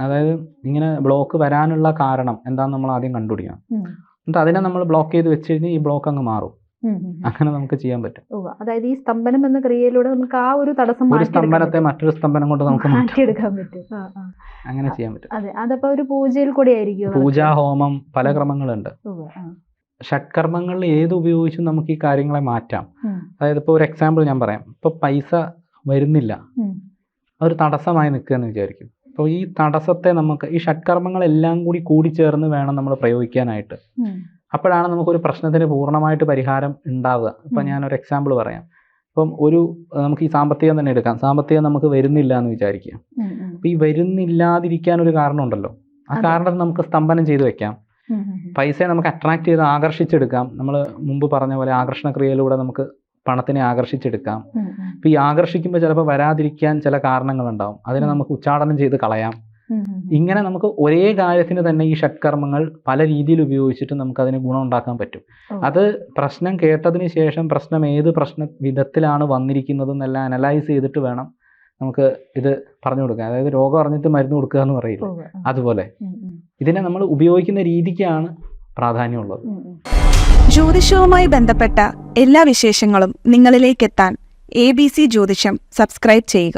അതായത് ഇങ്ങനെ ബ്ലോക്ക് വരാനുള്ള കാരണം എന്താണെന്ന് നമ്മൾ ആദ്യം കണ്ടുപിടിക്കണം. എന്നിട്ട് അതിനെ നമ്മൾ ബ്ലോക്ക് ചെയ്ത് വെച്ച് കഴിഞ്ഞാൽ ഈ ബ്ലോക്ക് അങ്ങ് മാറും. അങ്ങനെ നമുക്ക് ചെയ്യാൻ പറ്റും. അതായത് ഈ സ്തംഭനം എന്ന ക്രിയയിലൂടെ നമുക്ക് ആ ഒരു തടസ്സം ഒരു സ്തംഭനത്തെ മറ്റൊരു സ്തംഭനം കൊണ്ട് നമുക്ക് മാറ്റിയെടുക്കാൻ പറ്റും. അങ്ങനെ ചെയ്യാൻ പറ്റും. അതെ. അതപ്പോ ഒരു പൂജയിൽ കൂടി ആയിരിക്കും പൂജാ ഹോമം പല ക്രമങ്ങളുണ്ട്. ഷഡ്കർമ്മങ്ങളിൽ ഏത് ഉപയോഗിച്ചും നമുക്ക് ഈ കാര്യങ്ങളെ മാറ്റാം. അതായത് ഇപ്പൊ ഒരു എക്സാമ്പിൾ ഞാൻ പറയാം. ഇപ്പൊ പൈസ വരുന്നില്ല. അതൊരു തടസ്സമായി നിൽക്കുക എന്ന് വിചാരിക്കും. അപ്പോൾ ഈ തടസ്സത്തെ നമുക്ക് ഈ ഷഡ്കർമ്മങ്ങളെല്ലാം കൂടി കൂടിച്ചേർന്ന് വേണം നമ്മൾ പ്രയോഗിക്കാനായിട്ട്. അപ്പോഴാണ് നമുക്കൊരു പ്രശ്നത്തിന് പൂർണമായിട്ട് പരിഹാരം ഉണ്ടാവുക. ഇപ്പം. ഞാനൊരു എക്സാമ്പിൾ പറയാം. ഇപ്പം ഒരു നമുക്ക് ഈ സാമ്പത്തികം തന്നെ എടുക്കാം. സാമ്പത്തികം നമുക്ക് വരുന്നില്ല എന്ന് വിചാരിക്കുക. അപ്പം ഈ വരുന്നില്ലാതിരിക്കാൻ ഒരു കാരണമുണ്ടല്ലോ ആ കാരണം നമുക്ക് സ്തംഭനം ചെയ്തു വെക്കാം. പൈസയെ നമുക്ക് അട്രാക്ട് ചെയ്ത് ആകർഷിച്ചെടുക്കാം. നമ്മൾ മുമ്പ് പറഞ്ഞ പോലെ ആകർഷണ ക്രിയയിലൂടെ നമുക്ക് പണത്തിനെ ആകർഷിച്ചെടുക്കാം. അപ്പോൾ ഈ ആകർഷിക്കുമ്പോൾ ചിലപ്പോൾ വരാതിരിക്കാൻ ചില കാരണങ്ങൾ ഉണ്ടാവും അതിനെ നമുക്ക് ഉച്ചാടനം ചെയ്ത് കളയാം. ഇങ്ങനെ നമുക്ക് ഒരേ കാര്യത്തിന് തന്നെ ഈ ഷഡ്കർമ്മങ്ങൾ പല രീതിയിൽ ഉപയോഗിച്ചിട്ട് നമുക്ക് അതിന് ഗുണം ഉണ്ടാക്കാൻ പറ്റും. അത് പ്രശ്നം കേട്ടതിന് ശേഷം പ്രശ്നം ഏത് പ്രശ്ന വിധത്തിലാണ് വന്നിരിക്കുന്നത് എന്നെല്ലാം അനലൈസ് ചെയ്തിട്ട് വേണം നമുക്ക് ഇത് പറഞ്ഞു കൊടുക്കാൻ. അതായത് രോഗം അറിഞ്ഞിട്ട് മരുന്ന് കൊടുക്കുക എന്ന് പറയില്ല? അതുപോലെ. ഇതിനെ നമ്മൾ ഉപയോഗിക്കുന്ന രീതിക്കാണ് പ്രാധാന്യമുള്ളത്. ജ്യോതിഷവുമായി ബന്ധപ്പെട്ട എല്ലാ വിശേഷങ്ങളും നിങ്ങളിലേക്കെത്താൻ എ ബി സി ജ്യോതിഷം സബ്സ്ക്രൈബ് ചെയ്യുക.